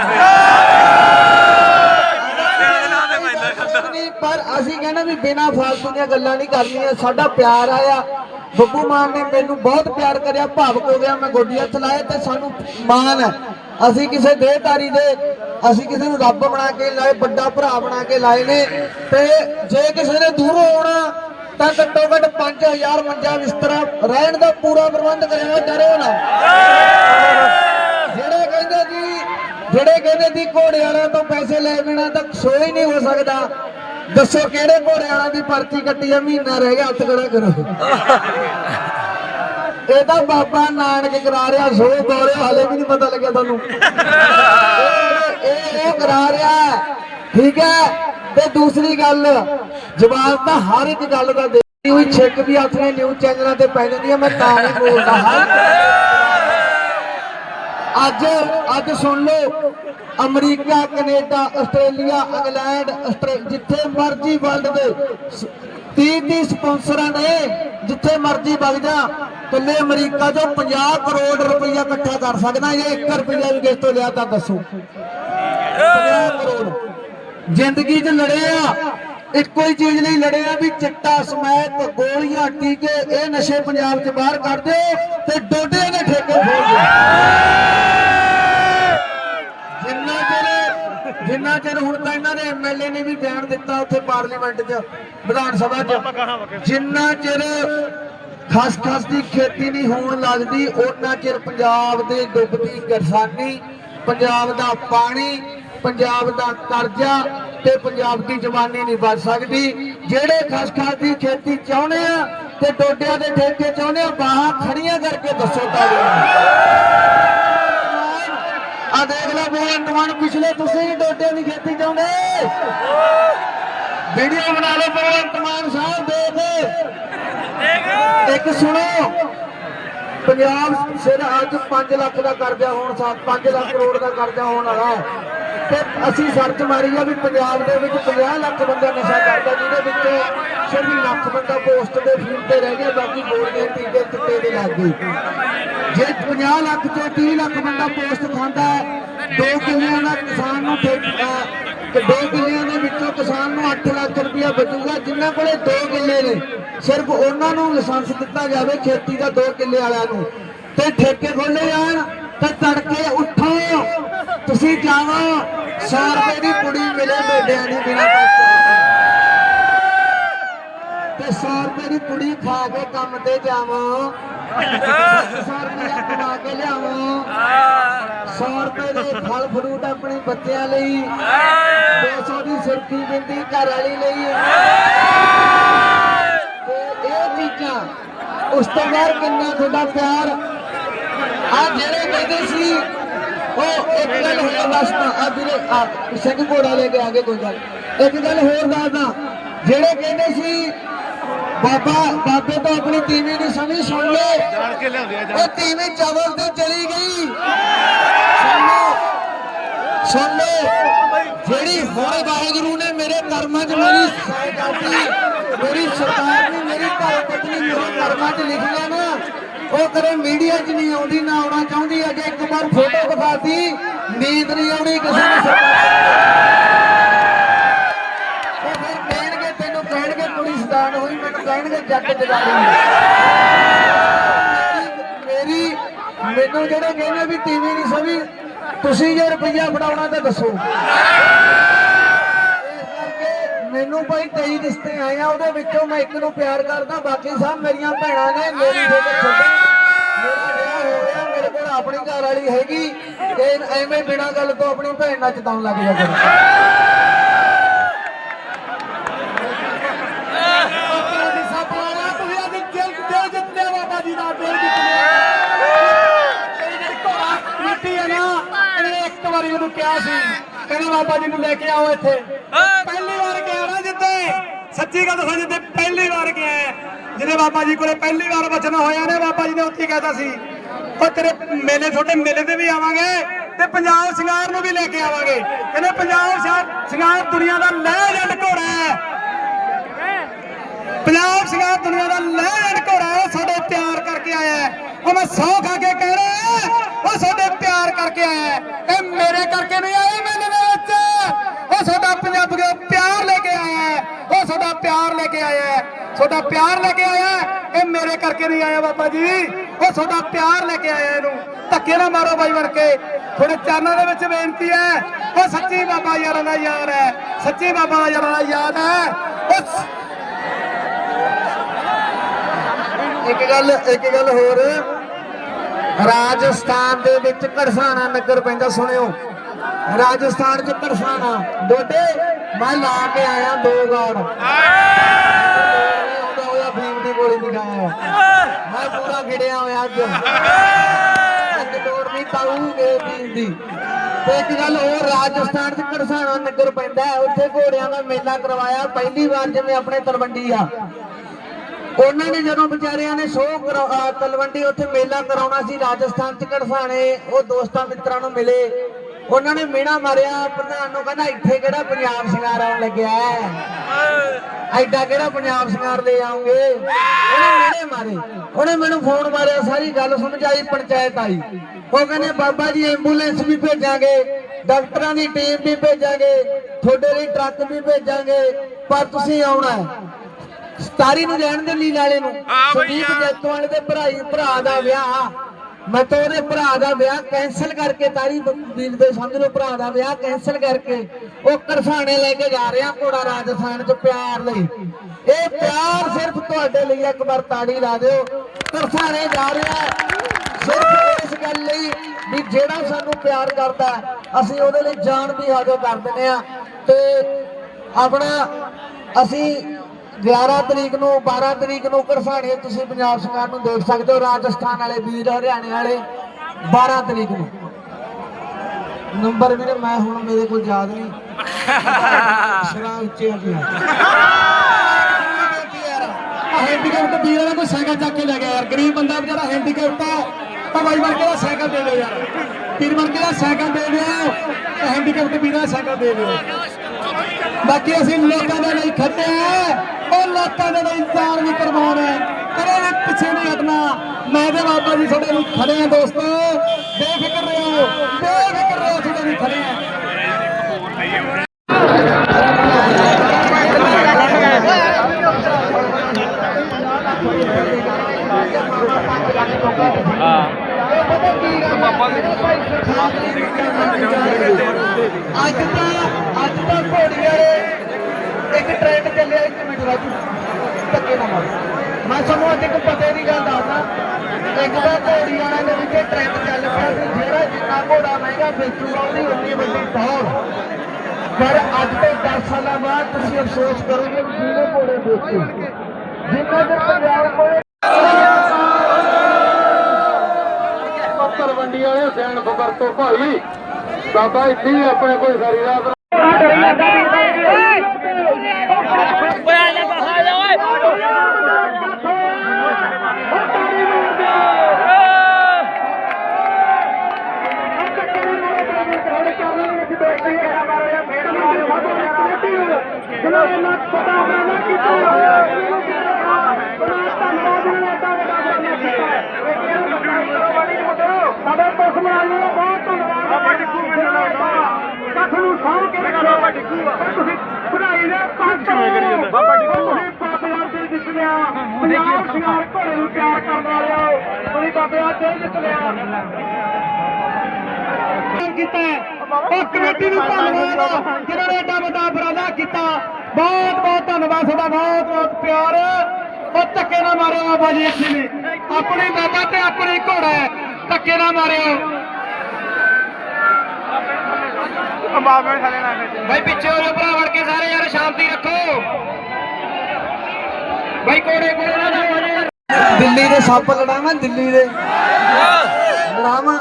A: ਨਹੀਂ ਪਰ ਅਸੀਂ ਕਹਿੰਦੇ ਵੀ ਬਿਨਾਂ ਫਾਲਤੂ ਦੀਆਂ ਗੱਲਾਂ ਨਹੀਂ ਕਰਨੀਆਂ ਸਾਡਾ ਪਿਆਰ ਆਇਆ। ਬੱਬੂ ਮਾਨ ਨੇ ਮੈਨੂੰ ਬਹੁਤ ਪਿਆਰ ਕਰਿਆ ਭਾਵਕ ਹੋ ਗਿਆ ਮੈਂ ਗੋਡੀਆਂ ਚਲਾਏ ਤੇ ਸਾਨੂੰ ਮਾਣ ਹੈ। ਅਸੀਂ ਕਿਸੇ ਦੇਹਧਾਰੀ ਦੇ ਅਸੀਂ ਕਿਸੇ ਨੂੰ ਰੱਬ ਬਣਾ ਕੇ ਲਾਏ ਵੱਡਾ ਭਰਾ ਬਣਾ ਕੇ ਲਾਏ ਨੇ ਤੇ ਜੇ ਕਿਸੇ ਨੇ ਦੂਰੋਂ ਆਉਣਾ ਤਾਂ ਘੱਟੋ ਘੱਟ 5000 ਮੰਜਾ ਬਿਸਤਰਾ ਰਹਿਣ ਦਾ ਪੂਰਾ ਪ੍ਰਬੰਧ ਕਰਿਆ ਡਰਿਓ ਨਾ। ਜਿਹੜੇ ਕਹਿੰਦੇ ਜੀ, ਜਿਹੜੇ ਕਹਿੰਦੇ ਜੀ ਘੋੜੇ ਵਾਲਿਆਂ ਤੋਂ ਪੈਸੇ ਲੈ ਬਿਨਾ ਤਾਂ ਸੋ ਹੀ ਨਹੀਂ ਹੋ ਸਕਦਾ। ਦੱਸੋ ਕਿਹੜੇ ਘੋੜੇ ਵਾਲਿਆਂ ਦੀ ਪਰਚੀ ਕੱਟੀ ਆ, ਮਹੀਨਾ ਰਹਿ ਗਿਆ, ਹੱਥ ਖੜਾ ਕਰੋ। ਇਹ ਤਾਂ ਬਾਬਾ ਨਾਨਕ ਕਰਾ ਰਿਹਾ ਸੋ ਗੋਰੇ ਹਾਲੇ ਵੀ ਨਹੀਂ ਪਤਾ ਲੱਗਿਆ ਤੁਹਾਨੂੰ। ਇਹ- ਇਹ ਕਰਾ ਰਿਹਾ, ਠੀਕ ਹੈ? ਤੇ ਦੂਸਰੀ ਗੱਲ, ਜਵਾਬ ਤਾਂ ਹਰ ਇੱਕ ਗੱਲ ਦਾ ਦੇਣੀ ਹੋਈ ਛਿੱਕ ਵੀ ਆਪਣੇ ਨਿਊਜ਼ ਚੈਨਲਾਂ ਤੇ ਪੈ ਜਾਂਦੀ ਹੈ ਮੈਂ ਤਾਂ ਨਹੀਂ ਬੋਲਦਾ ਹਰ ਅੱਜ ਅੱਜ ਸੁਣ ਲਓ, ਅਮਰੀਕਾ, ਕੈਨੇਡਾ, ਆਸਟ੍ਰੇਲੀਆ, ਇੰਗਲੈਂਡ ਜਿੱਥੇ ਮਰਜ਼ੀ ਵਰਲਡ ਦੇ 30 30 ਸਪਾਂਸਰਾਂ ਨੇ, ਜਿੱਥੇ ਮਰਜ਼ੀ ਵਗ ਜਾ, ਕੱਲੇ ਅਮਰੀਕਾ ਚੋਂ 50 ਕਰੋੜ ਰੁਪਈਆ ਇਕੱਠਾ ਕਰ ਸਕਦਾ, ਜੇ 1 ਰੁਪਈਆ ਵੀ ਕਿਸ ਤੋਂ ਲਿਆ ਤਾਂ ਦੱਸੋ। 50 ਕਰੋੜ। ਜ਼ਿੰਦਗੀ 'ਚ ਲੜੇ ਆ ਇੱਕੋ ਹੀ ਚੀਜ਼ ਲਈ ਲੜੇ ਆ ਵੀ ਚਿੱਟਾ ਸਮੈਕ ਗੋਲੀਆਂ ਟੀਕੇ ਇਹ ਨਸ਼ੇ ਪੰਜਾਬ 'ਚ ਬਾਹਰ ਕਰ ਦਿਓ ਤੇ ਡੋਡੇ ਦੇ ਠੇਕੇ ਖੋਲ ਦਿਓ। ਜਿੰਨਾ ਚਿਰ ਜਿੰਨਾ ਚਿਰ ਹੁਣ ਤਾਂ ਇਹਨਾਂ ਦੇ ਐਮਐਲਏ ਨੇ ਵੀ ਬਿਆਨ ਦਿੱਤਾ ਉੱਥੇ ਪਾਰਲੀਮੈਂਟ 'ਚ ਵਿਧਾਨ ਸਭਾ 'ਚ ਜਿੰਨਾ ਚਿਰ ਖਸ ਖਸ ਦੀ ਖੇਤੀ ਨਹੀਂ ਹੋਣ ਲੱਗਦੀ ਉਹਨਾਂ ਚਿਰ ਪੰਜਾਬ ਦੇ ਡੁੱਬਦੀ ਕਿਸਾਨੀ ਪੰਜਾਬ ਦਾ ਪਾਣੀ ਪੰਜਾਬ ਦਾ ਕਰਜ਼ਾ ਤੇ ਪੰਜਾਬ ਦੀ ਜਵਾਨੀ ਨਹੀਂ ਬਚ ਸਕਦੀ। ਜਿਹੜੇ ਖਸ ਖਸ ਦੀ ਖੇਤੀ ਚਾਹੁੰਦੇ ਆ ਤੇ ਡੋਡਿਆਂ ਦੇ ਠੇਕੇ ਚਾਹੁੰਦੇ ਆ ਬਾਹਾਂ ਖੜੀਆਂ ਕਰਕੇ ਦੱਸੋ ਤਾਂ ਆ ਦੇਖ ਲਓ ਭਗਵੰਤ ਮਾਨ ਪਿਛਲੇ ਤੁਸੀਂ ਹੀ ਡੋਡਿਆਂ ਦੀ ਖੇਤੀ ਚਾਹੁੰਦੇ। ਵੀਡੀਓ ਬਣਾ ਲਓ ਭਗਵੰਤ ਮਾਨ ਸਾਹਿਬ ਦੇਖ। ਇੱਕ ਸੁਣੋ ਪੰਜਾਬ ਸਿਰ ਅੱਜ 5 ਲੱਖ ਦਾ ਕਰਜ਼ਾ ਹੋਣ ਸਾਥ 5 ਲੱਖ ਕਰੋੜ ਦਾ ਕਰਜ਼ਾ ਹੋਣ ਵਾਲਾ ਤੇ ਅਸੀਂ ਸਰਚ ਮਾਰੀ ਆ ਵੀ ਪੰਜਾਬ ਦੇ ਵਿੱਚ 50 ਲੱਖ ਬੰਦਾ ਨਸ਼ਾ ਕਰਦਾ, ਜਿਹਦੇ ਵਿੱਚ ਸਿਰਫ ਲੱਖ ਬੰਦਾ ਪੋਸਟ ਦੇ ਫੀਲਡ ਤੇ ਰਹਿ ਗਿਆ, ਬਾਕੀ ਗੋਲੀਆਂ ਟੀਕੇ ਚਿੱਟੇ ਦੇ ਲੱਗ ਗਏ ਜੇ 50 ਲੱਖ ਚੋਂ 30 ਲੱਖ ਬੰਦਾ ਪੋਸਟ ਖਾਂਦਾ ਹੈ ਦੋ ਕਿੱਲਿਆਂ ਦਾ ਕਿਸਾਨ ਨੂੰ ਤੇ ਦੋ ਕਿੱਲਿਆਂ ਦੇ ਵਿੱਚੋਂ ਕਿਸਾਨ ਨੂੰ 8 ਲੱਖ ਰੁਪਇਆ ਬਚੂਗਾ, ਜਿਨ੍ਹਾਂ ਕੋਲੇ ਦੋ ਕਿੱਲੇ ਨੇ। ਸਿਰਫ ਉਹਨਾਂ ਨੂੰ ਲਾਇਸੈਂਸ ਦਿੱਤਾ ਜਾਵੇ ਖੇਤੀ ਦਾ ਦੋ ਕਿੱਲੇ ਵਾਲਿਆਂ ਨੂੰ। ਤੇ ਠੇਕੇ ਖੋਲੇ ਜਾਣ, ਤੇ ਤੜਕੇ ਉੱਠੋ। ਤੁਸੀਂ ਜਾਵੋ 100 ਰੁਪਏ ਦੀ ਕੁੜੀ ਮਿਲੇ ਮੇਡਿਆਂ ਦੀ ਬਿਨਾਂ ਪੈਸੇ ਤੇ 100 ਰੁਪਏ ਦੀ ਕੁੜੀ ਖਾ ਕੇ ਕੰਮ ਤੇ ਜਾਵੋ। 100 ਰੁਪਏ ਕਮਾ ਕੇ ਲਿਆਵੋ 100 ਰੁਪਏ ਦੇ ਫਲ ਫਰੂਟ ਆਪਣੇ ਬੱਚਿਆਂ ਲਈ। 200 ਦੀ ਸੁਰਖੀ ਬਿੰਦੀ ਘਰ ਵਾਲੀ ਲਈ। ਤੇ ਇਹ ਚੀਜ਼ਾਂ ਉਸ ਤੋਂ ਬਾਅਦ ਕਿੰਨਾ ਤੁਹਾਡਾ ਪਿਆਰ। ਆ ਜਿਹੜੇ ਕਹਿੰਦੇ ਸੀ ਉਹ ਇੱਕ ਗੱਲ ਹੋਰ ਦੱਸਦਾ ਆ ਜਿਹੜੇ ਸਿੰਘ ਘੋੜਾ ਲੈ ਕੇ ਆ ਗਏ ਕੋਈ ਗੱਲ ਇੱਕ ਗੱਲ ਹੋਰ ਦੱਸਦਾ ਜਿਹੜੇ ਕਹਿੰਦੇ ਸੀ ਬਾਬਾ ਬਾਬੇ ਤੋਂ ਆਪਣੀ ਤੀਵੀਂ ਦੀ ਸਮਝ ਸੁਣ ਲਓ ਜਾਣ ਕੇ ਲਿਆਉਂਦੇ ਆ ਉਹ ਤੀਵੀਂ ਚਾਵਲ ਤੇ ਚਲੀ ਗਈ। ਸੁਣ ਲਓ ਜਿਹੜੀ ਹੁਣ ਵਾਹਿਗੁਰੂ ਨੇ ਮੇਰੇ ਕਰਮਾਂ 'ਚ ਮੇਰੀ ਸਹਿਜਾਤੀ ਮੇਰੀ ਸਰਕਾਰ ਨੇ ਮੇਰੀ ਘਰ ਪਤਨੀ ਮੇਰੇ ਕਰਮਾਂ 'ਚ ਲਿਖ ਲਿਆ ਨਾ ਉਹ ਕਰੇ ਮੀਡੀਆ 'ਚ ਨਹੀਂ ਆਉਂਦੀ ਨਾ ਆਉਣਾ ਚਾਹੁੰਦੀ ਅਜੇ ਇੱਕ ਵਾਰ ਫੋਟੋ ਦਿਖਾਤੀ ਨੀਂਦ ਨਹੀਂ ਆਉਣੀ ਕਿਸੇ ਨੂੰ ਮੈਨੂੰ ਕਹਿਣਗੇ ਜੱਟ ਮੇਰੀ, ਮੈਨੂੰ ਜਿਹੜੇ ਕਹਿੰਦੇ ਵੀ ਟੀਵੀ ਨਹੀਂ ਸਮੀ ਤੁਸੀਂ ਜੇ ਰੁਪਈਆ ਫੜਾਉਣਾ ਤਾਂ ਦੱਸੋ। ਮੈਨੂੰ ਭਾਈ ਕਈ ਰਿਸ਼ਤੇ ਆਏ ਆ, ਉਹਦੇ ਵਿੱਚੋਂ ਮੈਂ ਇੱਕ ਨੂੰ ਪਿਆਰ ਕਰਦਾ, ਬਾਕੀ ਸਭ ਮੇਰੀਆਂ ਭੈਣਾਂ ਨੇ, ਮੇਰੀ ਫਿਕਰ ਛੱਡੋ ਮੇਰਾ ਵਿਆਹ ਹੋ ਗਿਆ, ਮੇਰੇ ਕੋਲ ਆਪਣੀ ਘਰ ਵਾਲੀ ਹੈਗੀ, ਤੇ ਐਵੇਂ ਬਿਨਾਂ ਗੱਲ ਤੋਂ ਆਪਣੀ ਭੈਣ ਨਾਲ ਚਤਾਉਣ ਲੱਗ ਜਾ ਕਰੋ ਤੁਸੀਂ ਅੱਜ ਦਿਲ ਦਿਲ ਜਿੱਤ ਲਿਆ ਬਾਬਾ ਜੀ ਦਾ ਦਿਲ ਜਿੱਤ ਲਿਆ ਇਹ ਜਿਹੜੀ ਘੋੜਾ ਕਮੇਟੀ ਹੈ ਨਾ ਇਹਨੇ ਉਹਨੂੰ ਕਿਹਾ ਸੀ ਕਹਿੰਦੇ ਬਾਬਾ ਜੀ ਨੂੰ ਲੈ ਕੇ ਆਓ ਇੱਥੇ। ਪਹਿਲੀ ਵਾਰ ਗਿਆ ਨਾ ਜਿੱਤੇ ਸੱਚੀ ਗੱਲ ਦੱਸਾਂ ਜਿੱਤੇ ਪਹਿਲੀ ਵਾਰ ਗਿਆ ਜਿਹਦੇ ਬਾਬਾ ਜੀ ਕੋਲੇ ਪਹਿਲੀ ਵਾਰ ਬਚਨਾ ਹੋਇਆ ਨੇ ਬਾਬਾ ਜੀ ਨੇ ਉੱਥੇ ਕਹਿਤਾ ਸੀ ਉਹ ਤੇਰੇ ਮੇਲੇ ਛੋਟੇ ਮੇਲੇ ਤੇ ਵੀ ਆਵਾਂਗੇ ਤੇ ਪੰਜਾਬ ਸ਼ਿੰਗਾਰ ਨੂੰ ਵੀ ਲੈ ਕੇ ਆਵਾਂਗੇ। ਕਹਿੰਦੇ ਪੰਜਾਬ ਸ਼ਿੰਗਾਰ- ਸ਼ਿੰਗਾਰ ਦੁਨੀਆ ਦਾ ਲੈਜੈਂਡ ਘੋੜਾ ਹੈ। ਪੰਜਾਬ ਸ਼ਿੰਗਾਰ ਦੁਨੀਆ ਦਾ ਲੈਜੈਂਡ ਘੋੜਾ ਹੈ ਸਾਡੇ ਤਿਆਰ ਕਰਕੇ ਆਇਆ ਹੈ।
C: ਉਹ ਮੈਂ ਸੌ ਖਾ ਕੇ ਕਹਿ ਰਿਹਾ ਉਹ ਸਾਡੇ ਪਿਆਰ ਕਰਕੇ ਆਇਆ ਇਹ ਮੇਰੇ ਕਰਕੇ ਨਹੀਂ ਆਇਆ, ਮੈਨੂੰ ਦੇ ਵਿੱਚ। ਉਹ ਤੁਹਾਡਾ ਪੰਜਾਬੀ ਦਾ ਪਿਆਰ ਲੈ ਕੇ ਆਇਆ ਉਹ ਤੁਹਾਡਾ ਪਿਆਰ ਲੈ ਕੇ ਆਇਆ ਹੈ। ਪਿਆਰ ਲੈ ਕੇ ਆਇਆ ਇਹ ਮੇਰੇ ਕਰਕੇ ਨਹੀਂ ਆਇਆ ਬਾਬਾ ਜੀ। ਉਹ ਤੁਹਾਡਾ ਪਿਆਰ ਲੈ ਕੇ ਆਇਆ ਇਹਨੂੰ। ਧੱਕੇ ਨਾ ਮਾਰੋ ਬਾਈ ਬਣ ਕੇ। ਤੁਹਾਡੇ ਚਰਨਾਂ ਦੇ ਵਿੱਚ ਬੇਨਤੀ ਹੈ, ਉਹ ਸੱਚੀ ਬਾਬਾ ਯਾਰਾਂ ਦਾ ਯਾਰ ਹੈ। ਸੱਚੀ ਬਾਬਾ ਯਾਰਾਂ ਦਾ ਯਾਦ ਹੈ। ਉਹ
A: ਇੱਕ ਗੱਲ ਇੱਕ ਗੱਲ ਹੋਰ। ਰਾਜਸਥਾਨ ਦੇ ਵਿੱਚ ਕੜਸਾਣਾ ਨਗਰ ਪੈਂਦਾ, ਸੁਣਿਓ। ਰਾਜਸਥਾਨ ਚ ਕੜਸਾਣਾ ਡੋਡੇ, ਮੈਂ ਲਾ ਕੇ ਆਇਆ ਦੋ ਗਾੜ ਆਉਂਦਾ ਹੋਇਆ ਭੀਮ ਦੀ ਗੋਲੀ ਨਹੀਂ ਮੈਂ ਪੂਰਾ ਖਿੜਿਆ ਹੋਇਆ ਅੱਜ। ਅੱਜ ਲੋੜ ਨਹੀਂ ਪਾਉਂਗੇ ਭੀਮ ਦੀ। ਤੇ ਇੱਕ ਗੱਲ ਹੋਰ, ਰਾਜਸਥਾਨ ਚ ਕੜਸਾਣਾ ਨਗਰ ਪੈਂਦਾ ਉੱਥੇ ਘੋੜਿਆਂ ਦਾ ਮੇਲਾ ਕਰਵਾਇਆ। ਪਹਿਲੀ ਵਾਰ ਜਿਵੇਂ ਆਪਣੇ ਤਲਵੰਡੀ ਆ। ਉਹਨਾਂ ਨੇ ਜਦੋਂ ਵਿਚਾਰਿਆਂ ਨੇ ਸ਼ੋਅ ਤਲਵੰਡੀ ਉੱਥੇ ਮੇਲਾ ਕਰਾਉਣਾ ਸੀ, ਰਾਜਸਥਾਨ ਚ ਕੜਸਾਣੇ ਉਹ ਦੋਸਤਾਂ ਮਿੱਤਰਾਂ ਨੂੰ ਮਿਲੇ। ਉਹਨਾਂ ਨੇ ਮੀਣਾ ਮਾਰਿਆ, ਪ੍ਰਧਾਨ ਨੂੰ ਕਹਿੰਦਾ, ਇੱਥੇ ਕਿਹੜਾ ਪੰਜਾਬ ਸ਼ਿੰਗਾਰ ਆਉਣ ਲੱਗਿਆ ਐਡਾ ਕਿਹੜਾ ਪੰਜਾਬ ਸ਼ਿੰਗਾਰ ਲੈ ਆਉਂਗੇ? ਉਹਨੇ ਮੀਣੇ ਮਾਰੇ। ਉਹਨੇ ਮੈਨੂੰ ਫੋਨ ਮਾਰਿਆ, ਸਾਰੀ ਗੱਲ ਸਮਝਾਈ, ਪੰਚਾਇਤ ਆਈ। ਉਹ ਕਹਿੰਦੇ, ਬਾਬਾ ਜੀ, ਐਂਬੂਲੈਂਸ ਵੀ ਭੇਜਾਂਗੇ, ਡਾਕਟਰਾਂ ਦੀ ਟੀਮ ਵੀ ਭੇਜਾਂਗੇ, ਤੁਹਾਡੇ ਲਈ ਟਰੱਕ ਵੀ ਭੇਜਾਂਗੇ, ਪਰ ਤੁਸੀਂ ਆਉਣਾ ਹੈ ਸਤਾਰੀ ਨੂੰ ਰਹਿਣ ਦੇ ਲੀਲ ਵਾਲੇ ਨੂੰ। ਸੰਦੀਪ ਜੈਤੋ ਵਾਲੇ ਦੇ ਭਰਾਈ ਭਰਾ ਦਾ ਵਿਆਹ। ਮੈਂ ਤਾਂ ਉਹਦੇ ਭਰਾ ਦਾ ਵਿਆਹ ਕੈਨਸਲ ਕਰਕੇ ਤਾਰੀ ਵੀਰ ਦੇ ਸਮਝ ਲਓ ਭਰਾ ਦਾ ਵਿਆਹ ਕੈਨਸਲ ਕਰਕੇ ਉਹ ਕਰਸਾਣੇ ਲੈ ਕੇ ਜਾ ਰਿਹਾ ਘੋੜਾ ਰਾਜਸਥਾਨ ਚ ਪਿਆਰ ਲਈ। ਇਹ ਪਿਆਰ ਸਿਰਫ ਤੁਹਾਡੇ ਲਈ ਇੱਕ ਵਾਰ ਤਾੜੀ ਲਾ ਦਿਓ। ਕਰਸਾਣੇ ਜਾ ਰਿਹਾ। ਸਿਰਫ ਇਸ ਗੱਲ ਲਈ ਵੀ ਜਿਹੜਾ ਸਾਨੂੰ ਪਿਆਰ ਕਰਦਾ ਅਸੀਂ ਉਹਦੇ ਲਈ ਜਾਨ ਵੀ ਹਾਜ਼ਰ ਕਰ ਦਿੰਦੇ ਆ ਤੇ ਆਪਣਾ ਅਸੀਂ 11 ਤਰੀਕ ਨੂੰ 12 ਤਰੀਕ ਨੂੰ ਕਰਸਾਣੇ ਤੁਸੀਂ ਪੰਜਾਬ ਸਰਕਾਰ ਨੂੰ ਦੇਖ ਸਕਦੇ ਹੋ, ਰਾਜਸਥਾਨ ਵਾਲੇ ਵੀਰ, ਹਰਿਆਣੇ ਵਾਲੇ 12 ਤਰੀਕ ਨੂੰ। ਨੰਬਰ ਵੀਰੇ, ਮੈਂ ਹੁਣ ਮੇਰੇ ਕੋਲ ਯਾਦ ਨਹੀਂ। ਸ਼ਰਾਬ ਉੱਚੇ ਆ ਗਿਆ
C: ਹੈਂਡੀਕੈਪਟ ਵੀਰ ਵਾਲਾ ਕੋਈ ਸਾਈਕਲ ਚੱਕ ਕੇ ਲੈ ਗਿਆ ਯਾਰ। ਗਰੀਬ ਬੰਦਾ ਵਿਚਾਰਾ ਹੈਂਡੀਕੈਪਟ ਆ ਤਾਂ ਬਾਈ ਬਣ ਦਾ ਸਾਈਕਲ ਦੇ ਦਿਓ ਯਾਰ। ਵੀਰ ਬਣ ਦਾ ਸਾਈਕਲ ਦੇ ਦਿਓ, ਤੇ ਹੈਂਡੀਕੈਪਟ ਵੀਰ ਦਾ ਸਾਈਕਲ ਦੇ ਦਿਓ। ਬਾਕੀ ਅਸੀਂ ਲੋਕਾਂ ਦੇ ਲਈ ਖੜੇ ਆ ਉਹ ਲੋਕਾਂ ਦੇ ਲਈ ਜਾਨ ਵੀ ਕਰਵਾਉਣਾ ਹੈ। ਕਦੇ ਵੀ ਪਿੱਛੇ ਨਹੀਂ ਹਟਣਾ। ਮੈਂ ਤੇ ਬਾਬਾ ਜੀ ਤੁਹਾਡੇ ਲਈ ਖੜੇ ਆ ਦੋਸਤੋ। ਬੇਫਿਕਰ ਰਹੋ। ਬੇਫਿਕਰ ਰਹੋ ਤੁਹਾਡੇ ਲਈ ਖੜੇ ਆ
A: ਅੱਜ ਦਾ ਅੱਜ ਦਾ ਘੋੜੀ ਇੱਕ ਟ੍ਰੈਂਡ ਚੱਲਿਆ, ਇੱਕ ਮਿੰਟ ਰਾਜੂ। ਧੱਕੇ ਨਾ ਮਾਰ। ਮੈਂ ਤੁਹਾਨੂੰ ਅੱਜ ਇੱਕ ਪਤੇ ਦੀ ਗੱਲ ਦੱਸਦਾ। ਇੱਕ ਦਾ ਘੋੜੀ ਦੇ ਵਿੱਚ ਟ੍ਰੈਂਡ ਚੱਲ ਪਿਆ ਸੀ, ਜਿਹੜਾ ਜਿੰਨਾ ਘੋੜਾ ਮਹਿੰਗਾ ਵੇਚੂਗਾ, ਉਹਦੀ ਉਨੀ ਵੱਡੀ ਟੌਰ ਪਰ ਅੱਜ ਤੋਂ 10 ਸਾਲਾਂ ਬਾਅਦ ਤੁਸੀਂ ਅਫਸੋਸ ਕਰੋਗੇ ਵੀ ਜਿਹਨੇ ਘੋੜੇ ਵੇਚੇ। ਜਿੰਨਾ ਚਿਰ ਪੰਜਾਬ ਕੋਲੇ
C: ਤਲਵੰਡੀ ਵਾਲੇ ਸੈਣ ਫਕਰ ਤੋਂ ਭਾਈ। ਬਾਬਾ ਇੱਥੇ ਆਪਣੇ ਕੋਈ ਸਾਰੀ ਰਾਤ ਸਾਡੇ ਪੁਲਿਸ ਮੁਲਾਜ਼ਮਾਂ ਦਾ ਬਹੁਤ ਧੰਨਵਾਦ। ਬਾਬਾ ਟਿੱਕੂ ਕੱਖ ਨੂੰ ਸਾਂਭ ਕੇ ਰੱਖੋ। ਬਾਬਾ ਟਿੱਕੂ ਤੁਸੀਂ ਵਧਾਈ ਦੇ ਪੰਜ ਬਾਬਾ ਟਿੱਕੂ ਤੁਸੀਂ ਬਾਬਿਆਂ ਦੇ ਜਿੱਤ ਲਿਆ। ਪੰਜਾਬ ਸ਼ਿੰਗਾਰ ਘੋੜੇ ਨੂੰ ਪਿਆਰ ਕਰਨ ਵਾਲਿਓ ਤੁਸੀਂ ਬਾਬਿਆਂ ਦੇ ਜਿੱਤ ਲਿਆ। ਕੀਤਾ। ਉਹ ਕਮੇਟੀ ਨੂੰ ਧੰਨਵਾਦ ਜਿਨ੍ਹਾਂ ਨੇ ਏਡਾ ਵੱਡਾ ਉਪਰਾਲਾ ਕੀਤਾ। ਬਹੁਤ ਬਹੁਤ ਧੰਨਵਾਦ। ਤੁਹਾਡਾ ਬਹੁਤ ਬਹੁਤ ਪਿਆਰ। ਉਹ ਧੱਕੇ ਨਾ ਮਾਰਿਓ ਬਾਬਾ ਜੀ। ਇੱਥੇ ਨੇ ਆਪਣੀ ਬਾਬਾ ਤੇ ਆਪਣੀ ਘੋੜਾ ਧੱਕੇ ਨਾ ਮਾਰਿਓ। ਭਾਈ ਪਿੱਛੇ ਹੋ ਜਾਓ ਭਰਾ ਵੜ ਕੇ ਸਾਰੇ ਯਾਰ ਸ਼ਾਂਤੀ ਰੱਖੋ। ਭਾਈ ਕੋੜੇ ਕੋੜੇ ਨਾ ਜਾਓ ਜੀ
A: ਦਿੱਲੀ ਦੇ ਸੱਪ ਲੜਾਵਾਂ ਦਿੱਲੀ ਦੇ ਲੜਾਵਾਂ।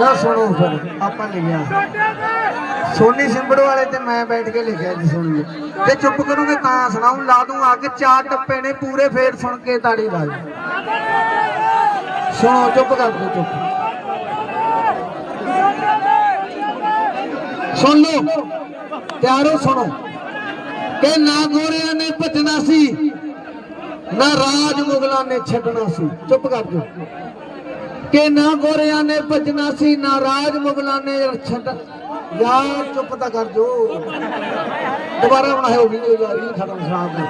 A: ਨਾ ਸੁਣੋ ਫਿਰ ਆਪਾਂ ਲਿਖਿਆ। ਸੋਨੀ ਸਿੰਬੜ ਵਾਲੇ ਤੇ ਮੈਂ ਬੈਠ ਕੇ ਲਿਖਿਆ ਜੀ ਸੁਣੀਏ ਤੇ ਚੁੱਪ ਕਰੋਗੇ ਤਾਂ ਸੁਣਾਉਂ ਲਾ ਦੂੰ ਆ ਕੇ ਚਾਰ ਟੱਪੇ ਨੇ ਪੂਰੇ ਫੇਰ ਸੁਣ ਕੇ ਤਾੜੀ ਲਾ ਦਿਓ। ਸੁਣੋ ਚੁੱਪ ਕਰ ਦਿਓ ਚੁੱਪ। ਸੁਣ ਲਓ ਪਿਆਰੋ ਸੁਣੋ। ਕਿ ਨਾ ਗੋਰਿਆਂ ਨੇ ਭੱਜਣਾ ਸੀ, ਨਾ ਰਾਜ ਮੁਗਲਾਂ ਨੇ ਛੱਡਣਾ ਸੀ। ਚੁੱਪ ਕਰ ਜੋ ਕਿ ਨਾ ਗੋਰਿਆਂ ਨੇ ਭੱਜਣਾ ਸੀ, ਨਾ ਰਾਜ ਮੁਗਲਾਂ ਨੇ ਛੱਡ ਯਾਰ, ਚੁੱਪ ਤਾਂ ਕਰ ਜੋ। ਦੁਬਾਰਾ ਬਣਾਇਓ ਵੀਡੀਓ ਯਾਰ, ਇਹ ਖਤਮ ਸ਼ਰਾਬ ਦੀ